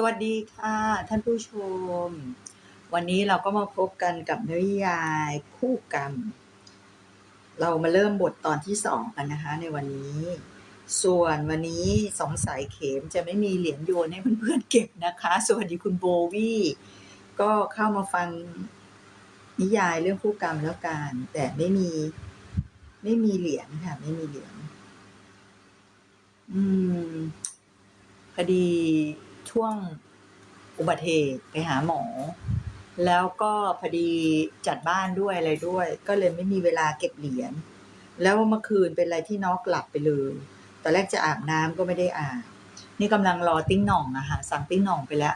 สวัสดีค่ะ ท่านผู้ชม วันนี้เราก็มาพบกันกับนิยายคู่กรรม เรามาเริ่มบทตอนที่สองกันนะคะ ในวันนี้ ส่วนวันนี้สงสัยเข็มจะไม่มีเหรียญโยนให้เพื่อนๆเก็บนะคะ สวัสดีคุณโบวี่ก็เข้ามาฟังนิยายเรื่องคู่กรรมแล้วกันแต่ไม่มี ไม่มีเหรียญค่ะ ไม่มีเหรียญอืมพอดี ช่วงอุบัติเหตุไปหาหมอ แล้วก็พอดีจัดบ้านด้วยอะไรด้วย ก็เลยไม่มีเวลาเก็บเหรียญแล้วเมื่อคืนเป็นอะไรที่น็อกหลับไปเลยตอนแรกจะอาบน้ำก็ไม่ได้อาบนี่กำลังรอติ้งหน่องอะค่ะสั่งติ้งหน่องไปแล้ว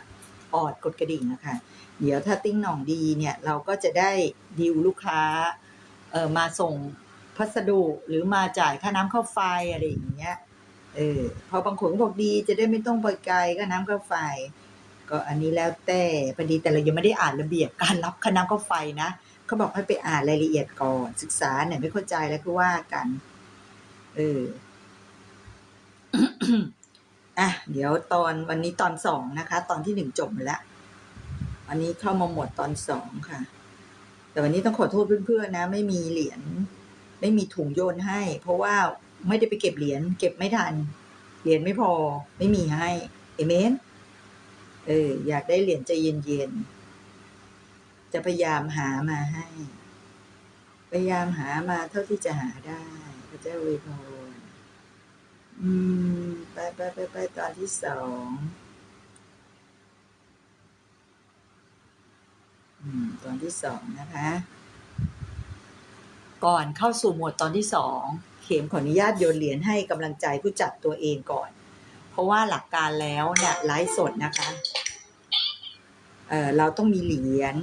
ออดกดกระดิ่งอะค่ะเดี๋ยวถ้าติ้งหน่องดีเนี่ยเราก็จะได้ดีลลูกค้าเออมาส่งพัสดุหรือมาจ่ายค่าน้ำค่าไฟอะไรอย่างเงี้ย เออพอบางคนก็บอกดีจะได้ไม่ต้องไปไกลก็น้ำก็ไฟ ก็อันนี้แล้วแต่พอดีแต่เรายังไม่ได้อ่านระเบียบการรับค่าน้ำก็ไฟนะเขาบอกให้ไปอ่านรายละเอียดก่อนศึกษาเนี่ยไม่เข้าใจแล้วคือว่ากัน เอออะเดี๋ยวตอนวันนี้ตอนสองนะคะ ตอนที่หนึ่งจบแล้ววันนี้เข้ามาหมดตอนสองค่ะ แต่วันนี้ต้องขอโทษเพื่อนๆนะ ไม่มีเหรียญไม่มีถุงโยนให้ เพราะว่า ไม่ได้ไปเก็บเหรียญเก็บไม่ทัน เหรียญไม่พอไม่มีให้เอเมนเอออยากได้เหรียญใจเย็นๆจะพยายามหามาให้ พยายามหามาเท่าที่จะหาได้พระเจ้าอวยพรอืมไปไปไปไปตอนที่สองอืมตอนที่สองนะคะ ก่อนเข้าสู่หมวดตอนที่สอง เข็มขออนุญาตโยนเหรียญให้กำลังใจผู้จัดตัวเองก่อน เพราะว่าหลักการแล้วเนี่ยไลฟ์สดนะคะเออเราต้องมีเหรียญ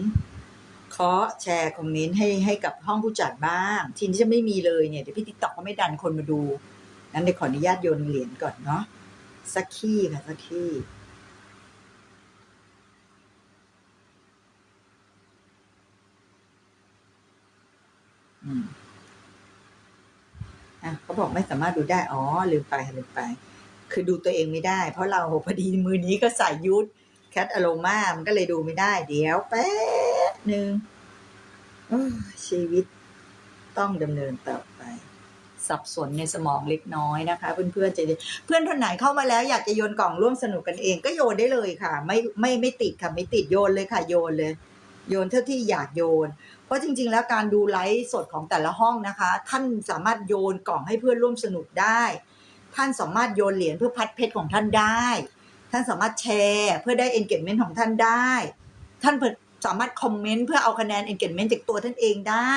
เคาะแชร์คอมเมนต์ให้ให้กับห้องผู้จัดบ้างทีนี้จะไม่มีเลยเนี่ยเดี๋ยวพี่ติ๊กต็อกก็ไม่ดันคนมาดูนั้นเดี๋ยวขออนุญาตโยนเหรียญก่อนเนาะสักขี้ค่ะสักขี้อืม อะเขาบอกไม่สามารถดูได้ อ๋อ ลืมไปลืมไป คือดูตัวเองไม่ได้ เพราะเราพอดีมือนี้ก็ใส่ยุทธแคทอโรมามันก็เลยดูไม่ได้ เดี๋ยวแป๊บหนึ่งชีวิตต้องดำเนินต่อไป สับสนในสมองเล็กน้อยนะคะ เพื่อนๆจะเพื่อนท่านไหนเข้ามาแล้วอยากจะโยนกล่องร่วมสนุกกันเอง ก็โยนได้เลยค่ะ ไม่ไม่ไม่ติดค่ะ ไม่ติดโยนเลยค่ะโยนเลย โยนเท่าที่อยากโยน เพราะจริง ๆ แล้วการดูไลฟ์สดของแต่ละห้องนะคะ ท่านสามารถโยนกล่องให้เพื่อนร่วมสนุกได้ ท่านสามารถโยนเหรียญเพื่อพัดเพชรของท่านได้ ท่านสามารถแชร์เพื่อได้ engagement ของท่านได้ ท่านสามารถคอมเมนต์เพื่อเอาคะแนน engagement จากตัวท่านเองได้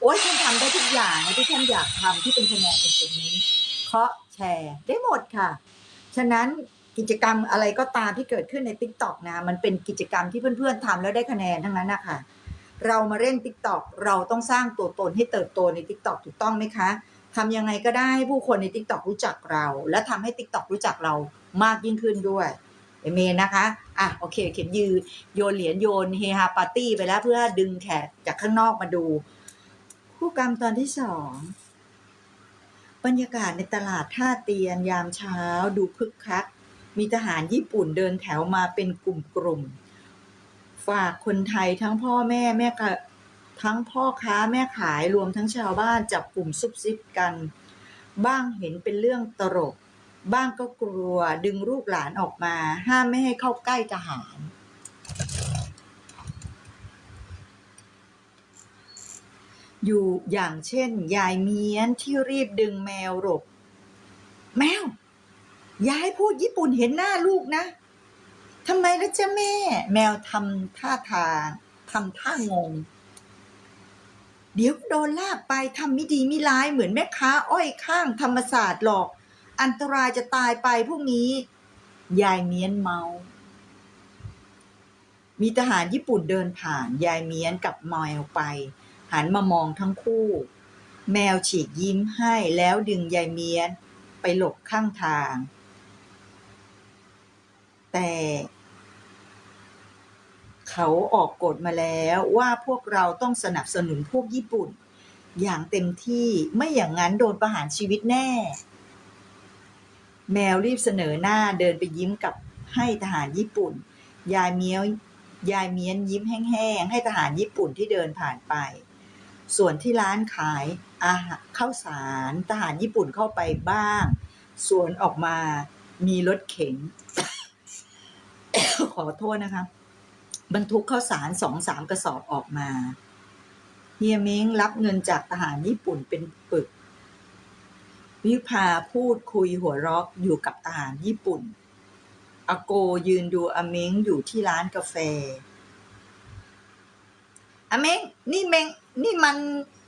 โอ้ยท่านทำได้ทุกอย่างที่ท่านอยากทำที่เป็นคะแนน engagement เคาะแชร์ได้หมดค่ะ ฉะนั้น กิจกรรมอะไรก็ตามที่เกิดขึ้นใน t ิ k t o k นะมันเป็นกิจกรรมที่เพื่อนๆทำแล้วได้คะแนนทั้งนั้นนะคะเรามาเล่น t ิ k t o k เราต้องสร้างตัวตนให้เติบโตใน t ิ k t o k ถูกต้องไหมคะทำยังไงก็ได้ให้ผู้คนใน t ิ k t o k รู้จักเรา และทำให้ t ิ k t o k รู้จักเรามากยิ่งขึ้นด้วยเอเมนนะคะ อะโอเค เข็มยืนโยนเหรียญโยนเฮฮาปาร์ตี้ไปแล้วเพื่อดึงแขกจากข้างนอกมาดู คู่กรรมตอนที่สองบรรยากาศในตลาดท่าเตียนยามเช้าดูคึกคัก มีทหารญี่ปุ่นเดินแถวมาเป็นกลุ่มๆ ฝากคนไทยทั้งพ่อแม่แม่กทั้งพ่อค้าแม่ขายรวมทั้งชาวบ้านจับกลุ่มซุบซิบกัน บ้างเห็นเป็นเรื่องตลก บ้างก็กลัวดึงลูกหลานออกมา ห้ามไม่ให้เข้าใกล้ทหารอยู่อย่างเช่น ยายเมียนที่รีบดึงแมวหลบแมว ยายพูดญี่ปุ่นเห็นหน้าลูกนะทำไมล่ะจ๊ะแม่ แมวทำท่าทางทำท่างง เดี๋ยวโดนลากไปทำไม่ดีไม่ร้ายเหมือนแม่ค้า อ้อยข้างธรรมศาสตร์หรอก อันตรายจะตายไปพวกนี้ ยายเมียนเมา มีทหารญี่ปุ่นเดินผ่าน ยายเมียนกับแมวไป หันมามองทั้งคู่ แมวฉีกยิ้มให้แล้วดึงยายเมียนไปหลบข้างทาง แต่เขาออกกฎมาแล้วว่าพวกเราต้องสนับสนุนพวกญี่ปุ่น อย่างเต็มที่ไม่อย่างนั้นโดนประหารชีวิตแน่ แมวรีบเสนอหน้าเดินไปยิ้มกับให้ทหารญี่ปุ่น ยายเมียวยายเมียนยิ้มแห้งๆให้ทหารญี่ปุ่นที่เดินผ่านไป ส่วนที่ร้านขายอาหารข้าวสารทหารญี่ปุ่นเข้าไปบ้างส่วนออกมามีรถเข็น ขอโทษนะคะ บรรทุกข้าวสารสองสามกระสอบออกมาเฮียเม้งรับเงินจากทหารญี่ปุ่นเป็นปึก วิภาพูดคุยหัวเราะอยู่กับทหารญี่ปุ่นอาโกยืนดูอเม้งอยู่ที่ร้านกาแฟ อเม้งนี่เม้งนี่มัน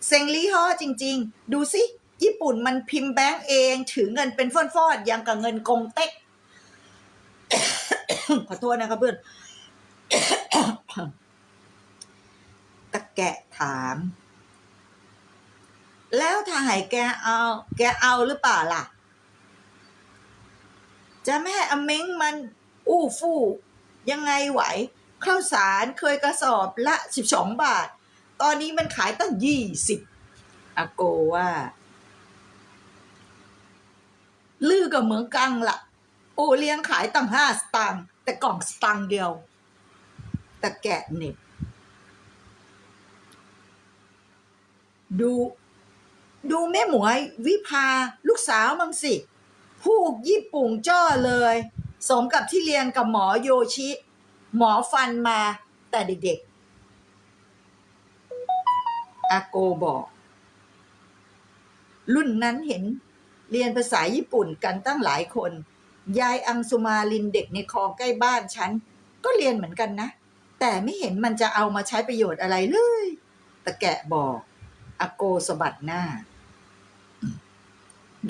เซงลี่ฮอจริง ๆ ดูสิ ญี่ปุ่นมันพิมพ์แบงก์เอง ถือเงินเป็นฟ้อดๆยังกับเงินกงเต็ก ขอโทษนะครับเพื่อนตะแกะถาม แล้วถ้าให้แกเอา แกเอาหรือเปล่าล่ะ จะไม่ให้อเม้งมันอู้ฟู่ยังไงไหวข้าวสารเคยกระสอบละสิบสองบาท ตอนนี้มันขายตั้งยี่สิบอาโกว่าลือกับเหมืองกังละ่ะ โอเลี้ยงขายตั้งห้าสตางค์ แต่กล่องสตางเดียว แต่แกะเน็บดู ดูแม่หมวย วิภาลูกสาวมังสิ พูกญี่ปุ่งจ้อเลย สมกับที่เรียนกับหมอโยชิ หมอฟันมาแต่เด็กๆ อาโกบอก รุ่นนั้นเห็นเรียนภาษาญี่ปุ่นกันตั้งหลายคน ยายอังสุมาลินเด็กในคลองใกล้บ้านฉัน ก็เรียนเหมือนกันนะ แต่ไม่เห็นมันจะเอามาใช้ประโยชน์อะไรเลย ตะแกะบอกอาโกสะบัดหน้า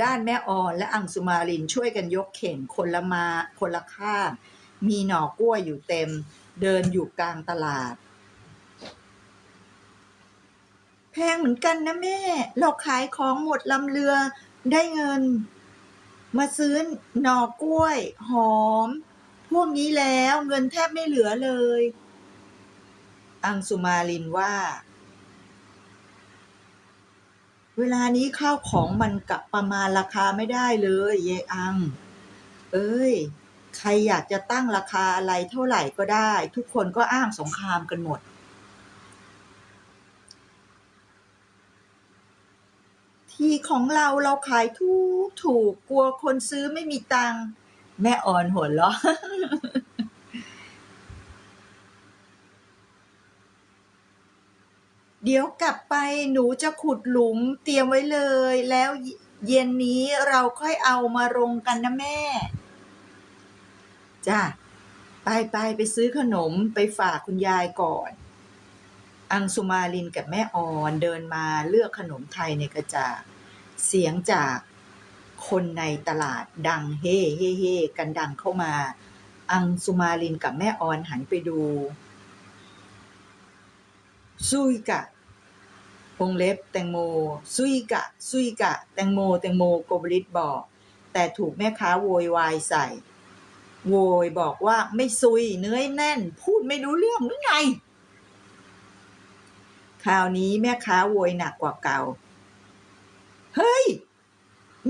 ด้านแม่ออนและอังสุมาลินช่วยกันยกเข่งคนละมาคนละข้างมีหน่อกล้วยอยู่เต็ม เดินอยู่กลางตลาด แพงเหมือนกันนะแม่ เราขายของหมดลำเรือได้เงิน มาซื้อหน่อกล้วย หอม พวกนี้แล้วเงินแทบไม่เหลือเลย อังสุมาลินว่า เวลานี้ข้าวของมันกับประมาณราคาไม่ได้เลยเยอัง เอ้ย ใครอยากจะตั้งราคาอะไรเท่าไหร่ก็ได้ ทุกคนก็อ้างสงครามกันหมด ที่ของเราเราขายทุกถูกกลัวคนซื้อไม่มีตังค์แม่อ่อนหัวเราะเดี๋ยวกลับไปหนูจะขุดหลุมเตรียมไว้เลย แล้วเย็นนี้เราค่อยเอามาลงกันนะแม่ จ้าไปไปไปซื้อขนมไปฝากคุณยายก่อน อังสุมาลินกับแม่ออนเดินมาเลือกขนมไทยในกระจาดเสียงจากคนในตลาดดังเฮ่เฮ่เฮ่กันดังเข้ามา อังสุมาลินกับแม่ออนหันไปดูซุยกะวงเล็บแตงโมซุยกะซุยกะ แตงโม แตงโมโกบริตบอก แต่ถูกแม่ค้าโวยวายใส่ โวยบอกว่าไม่ซุยเนื้อแน่น พูดไม่รู้เรื่องหรือไง คราวนี้แม่ค้าโวยหนักกว่าเก่า เฮ้ย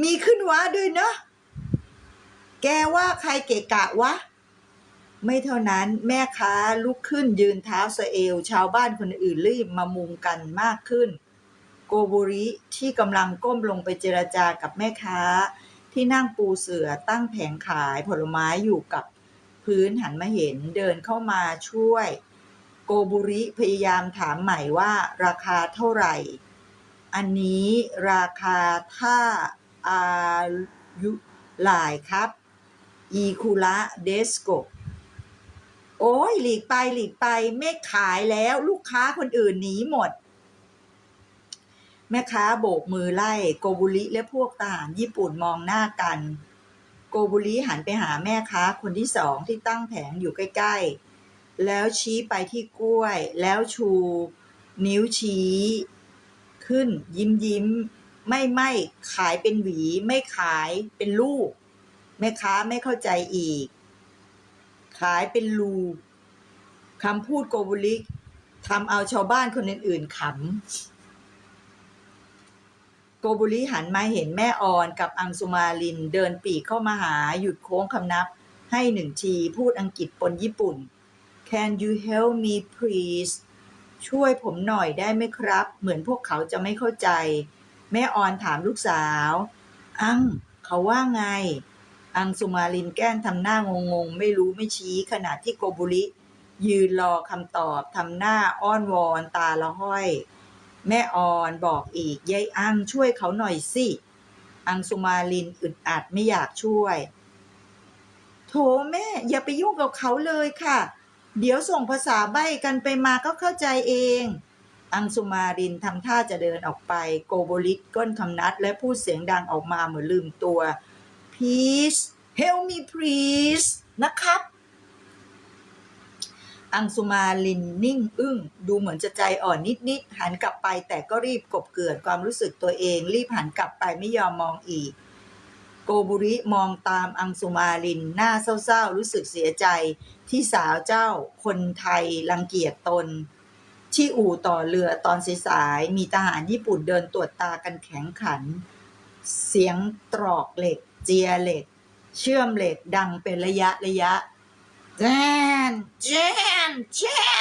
มีขึ้นวะด้วยเนาะแกว่าใครเกะกะวะ ไม่เท่านั้นแม่ค้าลุกขึ้นยืนเท้าสเอวชาวบ้านคนอื่นรีบมามุงกันมากขึ้น โกบุริที่กำลังก้มลงไปเจรจากับแม่ค้า ที่นั่งปูเสือตั้งแผงขายผลไม้อยู่กับพื้นหันมาเห็นเดินเข้ามาช่วย โกบุริพยายามถามใหม่ว่าราคาเท่าไหร่ อันนี้ราคาถ้าอายุหลายครับอีคูระเดสโกโอ้ยหลีกไปหลีกไปไม่ขายแล้วลูกค้าคนอื่นหนีหมด แม่ค้าโบกมือไล่ โกบุริและพวกทหารญี่ปุ่นมองหน้ากัน โกบุริหันไปหาแม่ค้าคนที่สองที่ตั้งแผงอยู่ใกล้ ๆ แล้วชี้ไปที่กล้วย แล้วชู นิ้วชี้ ขึ้น ยิ้มยิ้ม ไม่ไม่ขายเป็นหวี ไม่ขายเป็นลูกแม่ค้าไม่เข้าใจอีก ขายเป็นลูคำพูดโกบุลิกทำเอาชาวบ้านคนอื่นๆขำ โกบุลิหันมาเห็นแม่ออนกับอังสุมาลินเดินปีกเข้ามาหาหยุดโค้งคำนับให้หนึ่งทีพูดอังกฤษปนญี่ปุ่น Can you help me please ช่วยผมหน่อยได้ไหมครับ เหมือนพวกเขาจะไม่เข้าใจ แม่ออนถามลูกสาว อัง เขาว่าไง อังสุมาลินแกล้งทำหน้างงๆไม่รู้ไม่ชี้ขณะที่โกบุริ ยืนรอคำตอบทำหน้าอ้อนวอนตาละห้อย แม่ออนบอกอีกยายอังช่วยเขาหน่อยสิ อังสุมาลินอึดอัดไม่อยากช่วย โถแม่อย่าไปยุ่งกับเขาเลยค่ะ เดี๋ยวส่งภาษาใบ้กันไปมาก็เข้าใจเอง อังสุมารินทำท่าจะเดินออกไป โกโบลิกก้นคำนัด และพูดเสียงดังออกมาเหมือนลืมตัว please help me please นะครับ อังสุมาลินนิ่งอึ้ง ดูเหมือนจะใจอ่อนนิด ๆ หันกลับไปแต่ก็รีบกบเกลื่อนความรู้สึกตัวเอง รีบหันกลับไปไม่ยอมมองอีก โกบุริมองตามอังสุมาลิน หน้าเศร้าๆ รู้สึกเสียใจที่สาวเจ้าคนไทยรังเกียจตน ที่อู่ต่อเรือตอนสายๆมีทหารญี่ปุ่นเดินตรวจตากันแข็งขัน เสียงตรอกเหล็ก เจียเหล็ก เชื่อมเหล็กดังเป็นระยะระยะแจนแจนแจ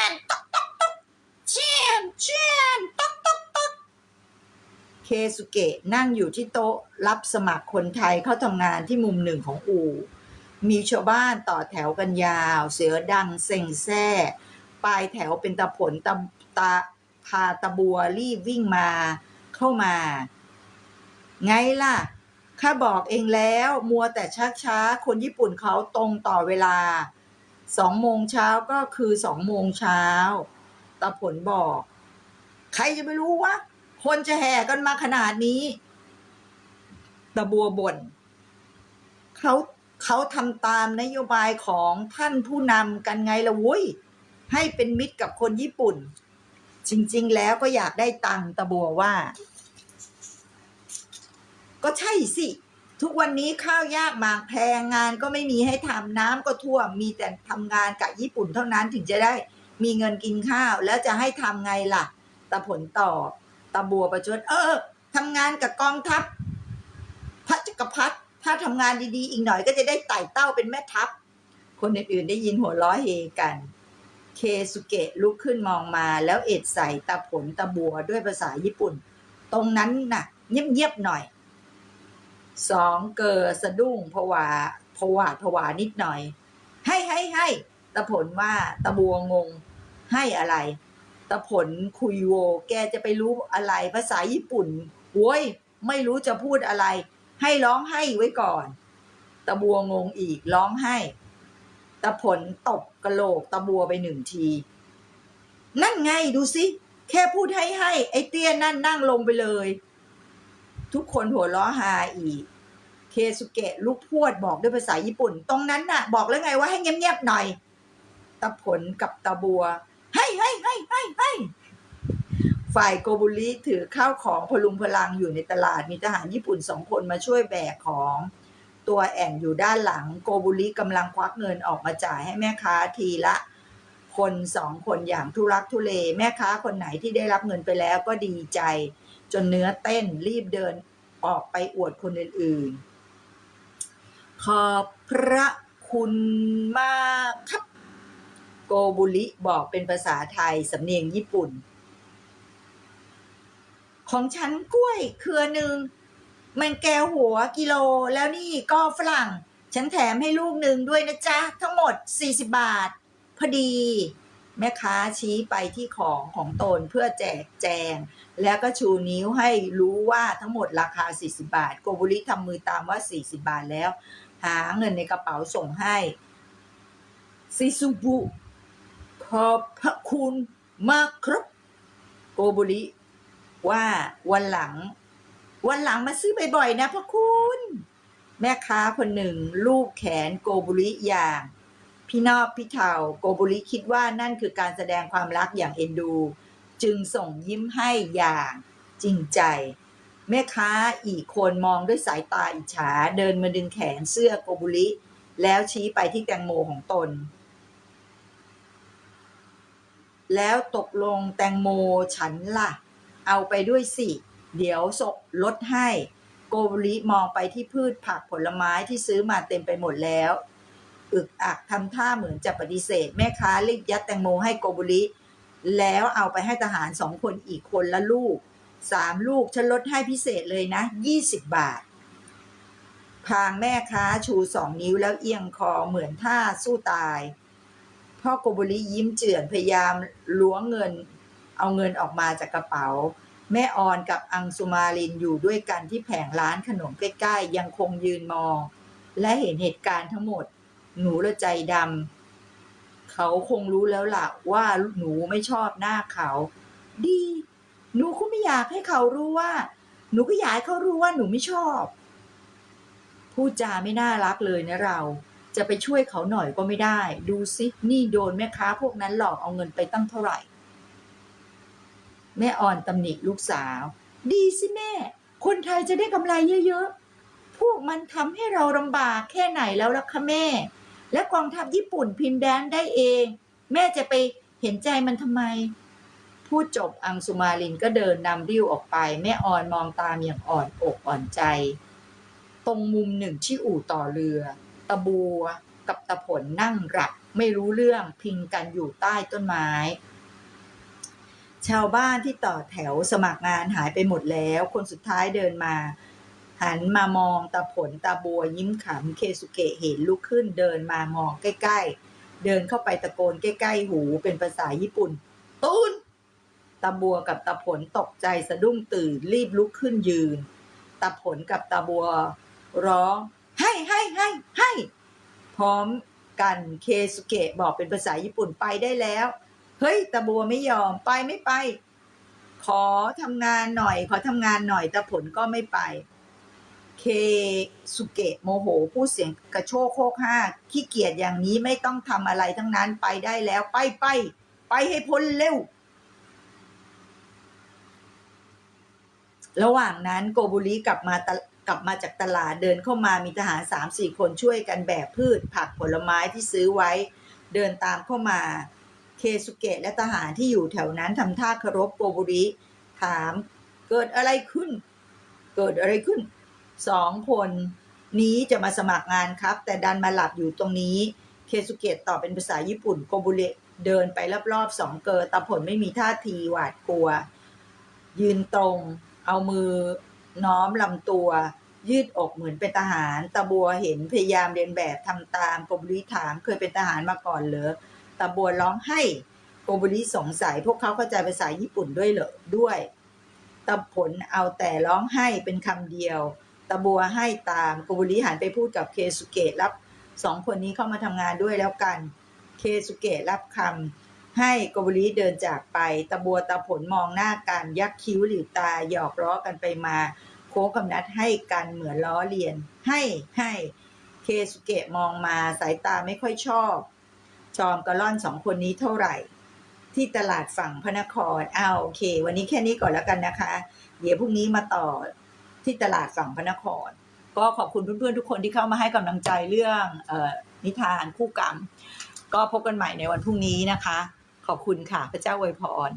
นต๊กต๊กต๊กแจนแจนต๊อกต๊อกต๊อก เคสุเกะนั่งอยู่ที่โต๊ะรับสมัครคนไทยเข้าทำงานที่มุมหนึ่งของอู่ มีชาวบ้านต่อแถวกันยาว เสือดังเซ็งแซ่ปลายแถวเป็นตะผลตะตาพาตะบัวรีบวิ่งมาเข้ามา ไงล่ะ ข้าบอกเองแล้วมัวแต่ชักช้า คนญี่ปุ่นเขาตรงต่อเวลาสองโมงเช้าก็คือสองโมงเช้าตาผลบอก ใครจะไปรู้วะ คนจะแห่กันมาขนาดนี้ ตะบัวบ่นเขาเขาทำตามนโยบายของท่านผู้นำกันไงละวุ้ยให้เป็นมิตรกับคนญี่ปุ่น จริง ๆ แล้วก็อยากได้ตังตะบัวว่า ก็ใช่สิ ทุกวันนี้ข้าวยากหมากแพงงานก็ไม่มีให้ทำน้ำก็ท่วมมีแต่ทำงานกับญี่ปุ่นเท่านั้นถึงจะได้มีเงินกินข้าวแล้วจะให้ทำไงล่ะตาผลตอบ ตาบัวประชดเออทำงานกับกองทัพ พระจักรพรรดิถ้าทำงานดีๆ อีกหน่อยก็จะได้ไต่เต้าเป็นแม่ทัพ คนอื่นๆได้ยินหัวล้อเฮกัน เคสุเกะลุกขึ้นมองมาแล้วเอ็ดใส่ตาผลตาบัวด้วยภาษาญี่ปุ่น ตรงนั้นน่ะ เงียบๆหน่อยสองเกอสะดุ้งผวาผวาผวานิดหน่อย ให้ให้ให้ตะผลว่าตะบัวงง ให้อะไร ตะผลคุยโว แกจะไปรู้อะไรภาษาญี่ปุ่นโว้ยไม่รู้จะพูดอะไร ให้ร้องให้ไว้ก่อน ตะบัวงงอีกร้องให้ ตะผลตบกระโหลกตะบัวไปหนึ่งที นั่นไงดูสิ แค่พูดให้ให้ ไอ้เตี้ยนั่นนั่งลงไปเลย ทุกคนหัวล้อฮาอีก เคสุเกะลูกพวดบอกด้วยภาษาญี่ปุ่น ตรงนั้นน่ะ บอกแล้วไงว่าให้เงียบๆหน่อย ตะผลกับตะบัว ให้ให้ฝ่ายโกบุริถือข้าวของพลุงพลังอยู่ในตลาดมีทหารญี่ปุ่นสองคนมาช่วยแบกของตัวแอนอยู่ด้านหลังโกบุริกำลังควักเงินออกมาจ่ายให้แม่ค้าทีละ คนสองคนอย่างทุรักทุเล แม่ค้าคนไหนที่ได้รับเงินไปแล้วก็ดีใจ จนเนื้อเต้นรีบเดินออกไปอวดคนอื่นๆ ขอบพระคุณมากครับ โกบุริบอกเป็นภาษาไทยสำเนียงญี่ปุ่น ของฉันกล้วยเครือหนึ่งมันแกวหัวกิโลแล้วนี่ก็ฝรั่ง ฉันแถมให้ลูกหนึ่งด้วยนะจ๊ะ ทั้งหมด 40 บาท พอดี แม่ค้าชี้ไปที่ของของตนเพื่อแจกแจง แล้วก็ชูนิ้วให้รู้ว่าทั้งหมดราคา 40 บาท โกบุริทำมือตามว่า 40 บาทแล้ว หาเงินในกระเป๋าส่งให้ซิซุบุ ขอบพระคุณมากครับ โกบุริว่าวันหลัง วันหลังมาซื้อบ่อยๆนะพระคุณ แม่ค้าคนหนึ่งลูบแขนโกบุริอย่าง พี่นอบพี่เทาโกบุริคิดว่านั่นคือการแสดงความรักอย่างเอ็นดู จึงส่งยิ้มให้อย่างจริงใจ แม่ค้าอีกคนมองด้วยสายตาอิจฉาเดินมาดึงแขนเสื้อโกบุริแล้วชี้ไปที่แตงโมของตน แล้วตกลงแตงโมฉันล่ะ เอาไปด้วยสิ เดี๋ยวสกลดให้ โกบริมองไปที่พืชผักผลไม้ที่ซื้อมาเต็มไปหมดแล้ว อึกอักทำท่าเหมือนจะปฏิเสธ แม่ค้ารีบยัดแตงโมให้โกบุริแล้วเอาไปให้ทหารสองคนอีกคนละลูกสามลูกฉันลดให้พิเศษเลยนะยี่สิบบาท พางแม่ค้าชูสองนิ้วแล้วเอียงคอเหมือนท่าสู้ตาย พ่อโกบุริยิ้มเจือนพยายามล้วงเงิน เอาเงินออกมาจากกระเป๋า แม่ออนกับอังสุมาลินอยู่ด้วยกันที่แผงร้านขนมใกล้ๆ ยังคงยืนมอง และเห็นเหตุการณ์ทั้งหมด หนูละใจดำเขาคงรู้แล้วล่ะว่าหนูไม่ชอบหน้าเขา ดี หนูก็ไม่อยากให้เขารู้ว่า หนูก็อยากให้เขารู้ว่าหนูไม่ชอบพูดจาไม่น่ารักเลยนะเรา จะไปช่วยเขาหน่อยก็ไม่ได้ ดูสินี่โดนแม่ค้าพวกนั้นหลอกเอาเงินไปตั้งเท่าไหร่ แม่อ่อนตำหนิลูกสาว ดีสิแม่ คนไทยจะได้กำไรเยอะๆ พวกมันทำให้เราลำบากแค่ไหนแล้วล่ะคะแม่ และกองทัพญี่ปุ่นพิมพ์แดนได้เอง แม่จะไปเห็นใจมันทำไม พูดจบอังสุมาลินก็เดินนำริ้วออกไป แม่อ่อนมองตามอย่างอ่อนอกอ่อนใจ ตรงมุมหนึ่งที่อู่ต่อเรือ ตะบัวกับตะผลนั่งหลับไม่รู้เรื่องพิงกันอยู่ใต้ต้นไม้ ชาวบ้านที่ต่อแถวสมัครงานหายไปหมดแล้ว คนสุดท้ายเดินมา หันมามองตาผลตาบัวยิ้มขำเคสุเกะเห็นลุกขึ้นเดินมามองใกล้ๆ เดินเข้าไปตะโกนใกล้ๆ หูเป็นภาษาญี่ปุ่น ตูนตาบัวกับตาผลตกใจสะดุ้งตื่นรีบลุกขึ้นยืนตาผลกับตาบัวร้อง ให้ให้ให้ให้พร้อมกันเคสุเกะบอกเป็นภาษาญี่ปุ่นไปได้แล้ว เฮ้ยตาบัวไม่ยอมไปไม่ไป ขอทำงานหน่อย ขอทำงานหน่อยแตาผลก็ไม่ไป เคสุเกะโมโหพูดเสียงกระโชกโคกห้าขี้เกียจอย่างนี้ไม่ต้องทำอะไรทั้งนั้นไปได้แล้วไปไปไปให้พ้นเร็ว ระหว่างนั้นโกบุริกลับมาตะ กลับมาจากตลาดเดินเข้ามามีทหารสามสี่คนช่วยกันแบกพืช ผักผลไม้ที่ซื้อไว้ เดินตามเข้ามา เคสุเกะและทหารที่อยู่แถวนั้นทำท่าเคารพโกบุริถามเกิดอะไรขึ้น เกิดอะไรขึ้นสองคนนี้จะมาสมัครงานครับ แต่ดันมาหลับอยู่ตรงนี้ เคสุเกะตอบเป็นภาษาญี่ปุ่นโกบุระเดินไปรอบๆสองเกอตาผลไม่มีท่าทีหวาดกลัว ยืนตรง เอามือ น้อมลำตัว ยืดอกเหมือนเป็นทหารตาบัวเห็นพยายามเรียนแบบทำตามโกบุริถามเคยเป็นทหารมาก่อนเหรอตาบัวร้องให้โกบุริสงสัยพวกเขาเข้าใจภาษาญี่ปุ่นด้วยเหรอด้วยตาผลเอาแต่ร้องให้เป็นคำเดียวตาบัวให้ตามโกบุริหันไปพูดกับเคสุเกะรับสองคนนี้เข้ามาทำงานด้วยแล้วกัน เคสุเกะรับคำ ให้โกบุริเดินจากไปตาบัวตาผลมองหน้ากันยักคิ้วหลิวตาหยอกล้อกันไปมา โค้งกำนัดให้กันเหมือนล้อเลียน ให้ให้เคสุเกะมองมาสายตาไม่ค่อยชอบ จอมกระล่อนสองคนนี้เท่าไหร่ ที่ตลาดฝั่งพระนครอ้าวโอเค วันนี้แค่นี้ก่อนแล้วกันนะคะ เดี๋ยวพรุ่งนี้มาต่อที่ตลาดฝั่งพระนคร ก็ขอบคุณเพื่อนๆทุกคนที่เข้ามาให้กำลังใจเรื่องออนิทานคู่กรรม ก็พบกันใหม่ในวันพรุ่งนี้นะคะ ขอบคุณค่ะ พระเจ้าอวยพร